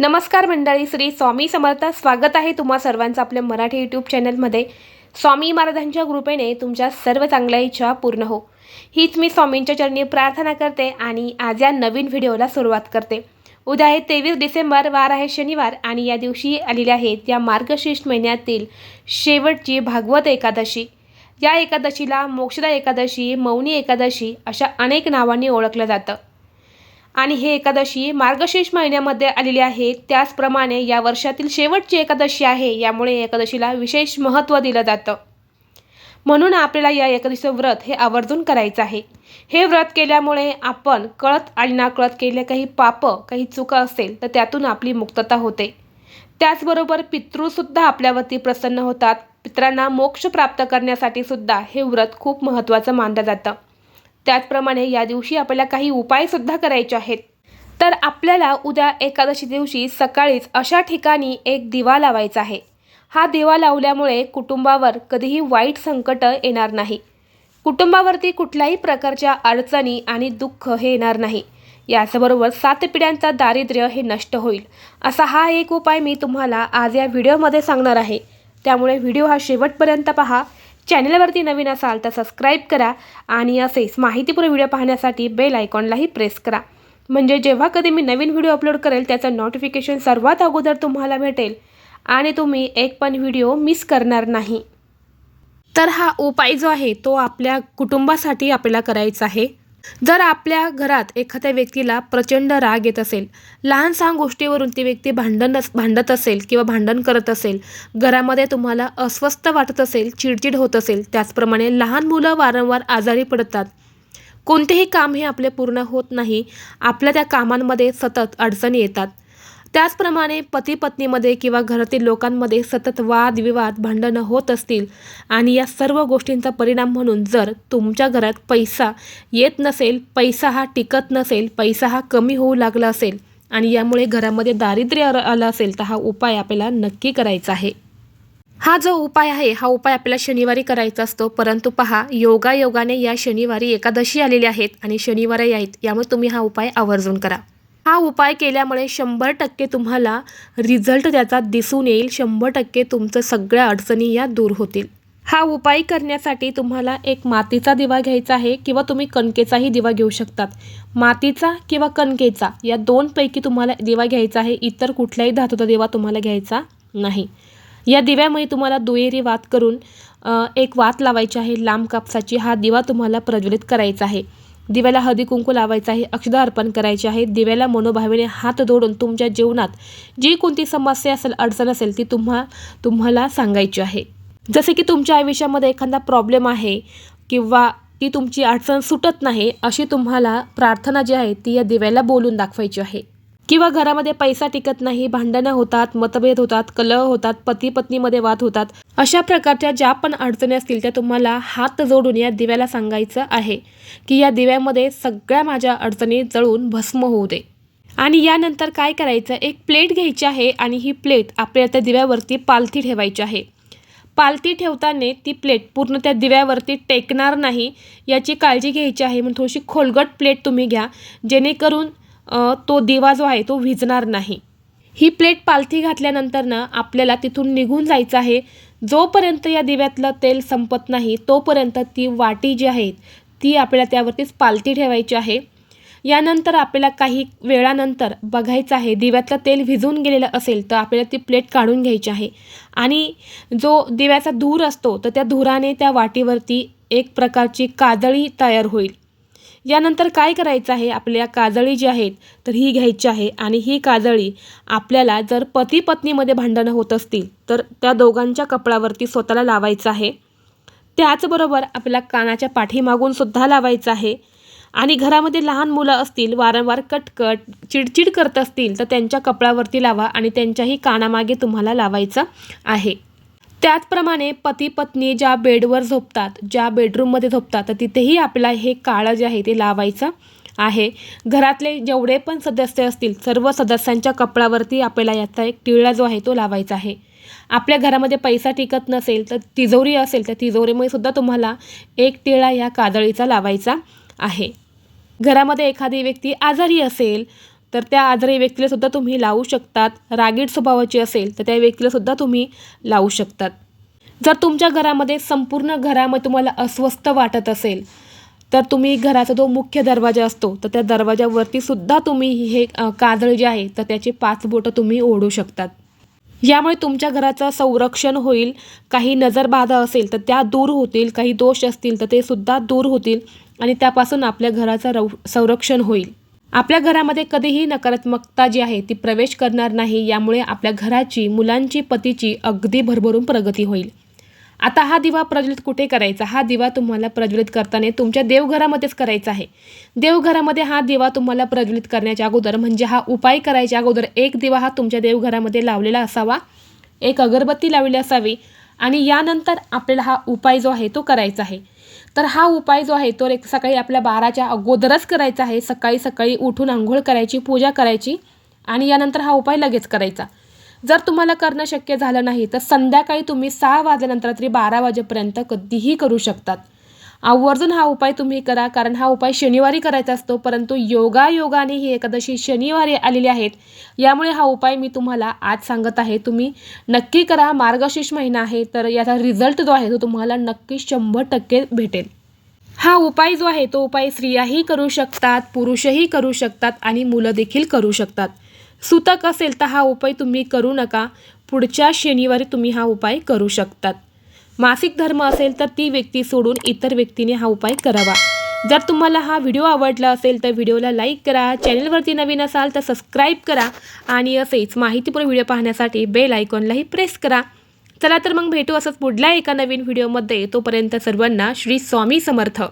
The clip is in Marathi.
नमस्कार मंडळी श्री स्वामी समर्थ. स्वागत आहे तुम्हा सर्वांचं आपल्या मराठी यूट्यूब चॅनलमध्ये स्वामी महाराजांच्या कृपेने तुमच्या सर्व चांगल्या इच्छा पूर्ण हो. हीच मी स्वामींच्या चरणी प्रार्थना करते आणि आज या नवीन व्हिडिओला सुरुवात करते. उद्या आहे तेवीस डिसेंबर वार आहे शनिवार आणि या दिवशी आलेल्या आहेत या मार्गशीर्ष महिन्यातील शेवटची भागवत एकादशी. या एकादशीला मोक्षदा एकादशी मौनी एकादशी अशा अनेक नावांनी ओळखलं जातं. आणि हे एकादशी मार्गशीर्ष महिन्यामध्ये आलेली आहे. त्याचप्रमाणे या वर्षातील शेवटची एकादशी आहे यामुळे एकादशीला विशेष महत्त्व दिलं जातं. म्हणून आपल्याला या एकादशीचं व्रत हे आवर्जून करायचं आहे. हे व्रत केल्यामुळे आपण कळत आणि नाकळत केले काही पापं काही चुका असेल तर त्यातून आपली मुक्तता होते. त्याचबरोबर पितृसुद्धा आपल्यावरती प्रसन्न होतात. पितरांना मोक्ष प्राप्त करण्यासाठी सुद्धा हे व्रत खूप महत्त्वाचं मानलं जातं. त्याचप्रमाणे या दिवशी आपल्याला काही उपायसुद्धा करायचे आहेत. तर आपल्याला उद्या एकादशी दिवशी सकाळीच अशा ठिकाणी एक दिवा लावायचा आहे. हा दिवा लावल्यामुळे कुटुंबावर कधीही वाईट संकट येणार नाही. कुटुंबावरती कुठल्याही प्रकारच्या अडचणी आणि दुःख हे येणार नाही. याचबरोबर सात पिढ्यांचा दारिद्र्य हे नष्ट होईल. असा हा एक उपाय मी तुम्हाला आज या व्हिडिओमध्ये सांगणार आहे. त्यामुळे व्हिडिओ हा शेवटपर्यंत पहा. चॅनलवरती नवीन असाल तर सबस्क्राईब करा आणि असेच माहितीपूर्ण व्हिडिओ पाहण्यासाठी बेल आयकॉनलाही प्रेस करा. म्हणजे जेव्हा कधी मी नवीन व्हिडिओ अपलोड करेल त्याचं नोटिफिकेशन सर्वात अगोदर तुम्हाला भेटेल आणि तुम्ही एक पण व्हिडिओ मिस करणार नाही. तर हा उपाय जो आहे तो आपल्या कुटुंबासाठी आपल्याला करायचा आहे. जर आपल्या घरात एखाद्या व्यक्तीला प्रचंड राग येत असेल लहान सहान गोष्टीवरून ती व्यक्ती भांडण भांडत असेल किंवा भांडण करत असेल घरामध्ये तुम्हाला अस्वस्थ वाटत असेल चिडचिड होत असेल त्याचप्रमाणे लहान मुलं वारंवार आजारी पडतात. कोणतेही काम हे आपले पूर्ण होत नाही आपल्या त्या कामांमध्ये सतत अडचणी येतात. त्याचप्रमाणे पती पत्नीमध्ये किंवा घरातील लोकांमध्ये सतत वादविवाद भांडणं होत असतील आणि या सर्व गोष्टींचा परिणाम म्हणून जर तुमच्या घरात पैसा येत नसेल पैसा हा टिकत नसेल पैसा हा कमी होऊ लागला असेल आणि यामुळे घरामध्ये दारिद्र्य आलं आलं असेल तर हा उपाय आपल्याला नक्की करायचा आहे. हा जो उपाय आहे हा उपाय आपल्याला शनिवारी करायचा असतो. परंतु पहा योगायोगाने या शनिवारी एकादशी आलेली आहेत आणि शनिवारी आहेत. यामुळे तुम्ही हा उपाय आवर्जून करा. हा उपाय केल्यामुळे शंभर टक्के तुम्हाला रिझल्ट त्याचा दिसून येईल. शंभर टक्के तुमचं सगळ्या अडचणी या दूर होतील. हा उपाय करण्यासाठी तुम्हाला एक मातीचा दिवा घ्यायचा आहे किंवा तुम्ही कणकेचाही दिवा घेऊ शकतात. मातीचा किंवा कणकेचा या दोनपैकी तुम्हाला दिवा घ्यायचा आहे. इतर कुठल्याही धातूचा दिवा तुम्हाला घ्यायचा नाही. या दिव्यामुळे तुम्हाला दुहेरी वात करून एक वात लावायची आहे. लांब कापसाची हा दिवा तुम्हाला प्रज्वलित करायचा आहे. दिव्याला हळदी कुंकू लावायचं आहे अक्षदा अर्पण करायची आहे. दिव्याला मनोभावेने हात जोडून तुमच्या जीवनात जी कोणती समस्या असेल अडचण असेल ती तुम्हा तुम्हाला सांगायची आहे. जसे की तुमच्या आयुष्यामध्ये एखादा प्रॉब्लेम आहे किंवा ती तुमची अडचण सुटत नाही अशी तुम्हाला प्रार्थना जी आहे ती या दिव्याला बोलून दाखवायची आहे. किंवा घरामध्ये पैसा टिकत नाही भांडणं होतात मतभेद होतात कलह होतात पती पत्नीमध्ये वाद होतात अशा प्रकारच्या ज्या पण अडचणी असतील त्या तुम्हाला हात जोडून या दिव्याला सांगायचं आहे की या दिव्यामध्ये सगळ्या माझ्या अडचणी जळून भस्म होऊ दे. आणि यानंतर काय करायचं? एक प्लेट घ्यायची आहे आणि ही प्लेट आपल्या त्या दिव्यावरती पालथी ठेवायची आहे. पालथी ठेवताना ती प्लेट पूर्ण त्या दिव्यावरती टेकणार नाही याची काळजी घ्यायची आहे. म्हणून थोडीशी खोलगट प्लेट तुम्ही घ्या. जेणेकरून तो दिवा जो आहे तो विझणार नाही. ही प्लेट पालथी घातल्यानंतर ना आपल्याला तिथून निघून जायचं आहे. जोपर्यंत या दिव्यातलं तेल संपत नाही तोपर्यंत ती वाटी जी आहे ती आपल्याला त्यावरतीच पालथी ठेवायची आहे. यानंतर आपल्याला काही वेळानंतर बघायचं आहे दिव्यातलं तेल विझून गेलेलं असेल तर आपल्याला ती प्लेट काढून घ्यायची आहे. आणि जो दिव्याचा धूर असतो तर त्या धुराने त्या वाटीवरती एक प्रकारची काजळी तयार होईल. यानंतर काय करायचं आहे? आपल्या काजळी जी आहेत तर ही घ्यायची आहे आणि ही काजळी आपल्याला जर पती पत्नीमध्ये भांडणं होत असतील तर त्या दोघांच्या कपडावरती स्वतःला लावायचं आहे. त्याचबरोबर आपल्या कानाच्या पाठीमागून सुद्धा लावायचं आहे. आणि घरामध्ये लहान मुलं असतील वारंवार कटकट चिडचिड करत असतील तर त्यांच्या कपड्यावरती लावा आणि त्यांच्याही कानामागे तुम्हाला लावायचं आहे. त्याचप्रमाणे पती पत्नी ज्या बेडवर झोपतात ज्या बेडरूममध्ये झोपतात तर तिथेही आपल्याला हे काळं जे आहे ते लावायचं आहे. घरातले जेवढे पण सदस्य असतील सर्व सदस्यांच्या कपड्यावरती आपल्याला याचा एक टिळा जो आहे तो लावायचा आहे. आपल्या घरामध्ये पैसा टिकत नसेल तर तिजोरी असेल तर तिजोरीमुळे सुद्धा तुम्हाला एक टिळा या काजळीचा लावायचा आहे. घरामध्ये एखादी व्यक्ती आजारी असेल तर त्या आजारी व्यक्तीला सुद्धा तुम्ही लावू शकतात. रागीट स्वभावाची असेल तर त्या व्यक्तीला सुद्धा तुम्ही लावू शकतात. जर तुमच्या घरामध्ये संपूर्ण घरामध्ये तुम्हाला अस्वस्थ वाटत असेल तर तुम्ही घराचा जो मुख्य दरवाजा असतो तर त्या दरवाजावरती सुद्धा तुम्ही हे काजळ जे आहे तर त्याचे पाच बोटं तुम्ही ओढू शकतात. यामुळे तुमच्या घराचं संरक्षण होईल. काही नजरबाधा असेल तर त्या दूर होतील. काही दोष असतील तर ते सुद्धा दूर होतील आणि त्यापासून आपल्या घराचं रव संरक्षण होईल. आपल्या घरामध्ये कधीही नकारात्मकता जी आहे ती प्रवेश करणार नाही यामुळे आपल्या घराची मुलांची पतीची अगदी भरभरून प्रगती होईल. आता हा दिवा प्रज्वलित कुठे करायचा? हा दिवा तुम्हाला प्रज्वलित करताना तुमच्या देवघरामध्येच करायचा आहे. देवघरामध्ये हा दिवा तुम्हाला प्रज्वलित करण्याच्या अगोदर म्हणजे हा उपाय करायच्या अगोदर एक दिवा हा तुमच्या देवघरामध्ये लावलेला असावा. एक अगरबत्ती लावलेली असावी. आणि यानंतर आपल्याला हा उपाय जो आहे तो करायचा आहे. तर हा उपाय जो आहे तो एक सकाळी आपल्या बाराच्या अगोदरच करायचा आहे. सकाळी सकाळी उठून आंघोळ करायची पूजा करायची आणि यानंतर हा उपाय लगेच करायचा. जर तुम्हाला करणं शक्य झालं नाही तर संध्याकाळी तुम्ही सहा वाजल्यानंतर रात्री बारा वाजेपर्यंत कधीही करू शकतात. आवर्जून हा उपाय तुम्ही करा कारण हा उपाय शनिवारी करायचा असतो परंतु योगायोगाने ही एकादशी शनिवारी आलेली आहेत. यामुळे हा उपाय मी तुम्हाला आज सांगत आहे. तुम्ही नक्की करा मार्गशीर्ष महिना आहे तर याचा रिझल्ट जो आहे तो तुम्हाला नक्की शंभर टक्के भेटेल. हा उपाय जो आहे तो उपाय स्त्रियाही करू शकतात पुरुषही करू शकतात आणि मुलं देखील करू शकतात. सुतक असेल तर हा उपाय तुम्ही करू नका. पुढच्या शनिवारी तुम्ही हा उपाय करू शकतात. मासिक धर्म असेल तर ती व्यक्ती सोडून इतर व्यक्तीने हा उपाय करावा. जर तुम्हाला हा व्हिडिओ आवडला असेल तर व्हिडिओला लाईक करा चॅनलवरती नवीन असाल तर सबस्क्राईब करा आणि असेच माहितीपूर्ण व्हिडिओ पाहण्यासाठी बेल आयकॉनलाही प्रेस करा. चला तर मग भेटू असंच पुढल्या एका नवीन व्हिडिओमध्ये. तोपर्यंत सर्वांना श्री स्वामी समर्थ.